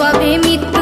কবে মৃত্যু